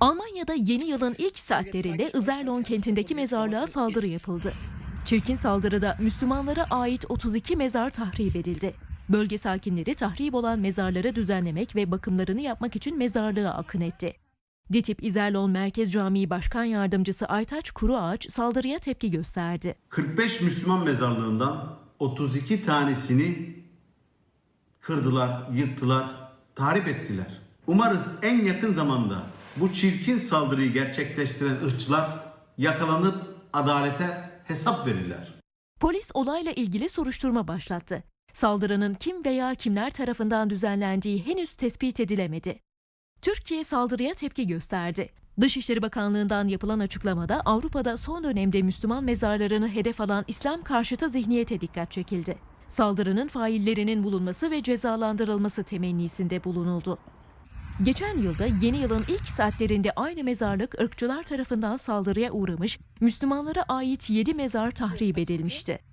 Almanya'da yeni yılın ilk saatlerinde Izerlon kentindeki mezarlığa saldırı yapıldı. Çirkin saldırıda Müslümanlara ait 32 mezar tahrip edildi. Bölge sakinleri tahrip olan mezarları düzenlemek ve bakımlarını yapmak için mezarlığa akın etti. DİTİP İzerlon Merkez Camii Başkan Yardımcısı Aytaç Kuruağaç saldırıya tepki gösterdi. 45 Müslüman mezarlığından 32 tanesini kırdılar, yıktılar, tahrip ettiler. Umarız en yakın zamanda bu çirkin saldırıyı gerçekleştiren ırkçılar yakalanıp adalete hesap verirler. Polis olayla ilgili soruşturma başlattı. Saldırının kim veya kimler tarafından düzenlendiği henüz tespit edilemedi. Türkiye saldırıya tepki gösterdi. Dışişleri Bakanlığı'ndan yapılan açıklamada Avrupa'da son dönemde Müslüman mezarlarını hedef alan İslam karşıtı zihniyete dikkat çekildi. Saldırının faillerinin bulunması ve cezalandırılması temennisinde bulunuldu. Geçen yılda yeni yılın ilk saatlerinde aynı mezarlık ırkçılar tarafından saldırıya uğramış, Müslümanlara ait 7 mezar tahrip edilmişti.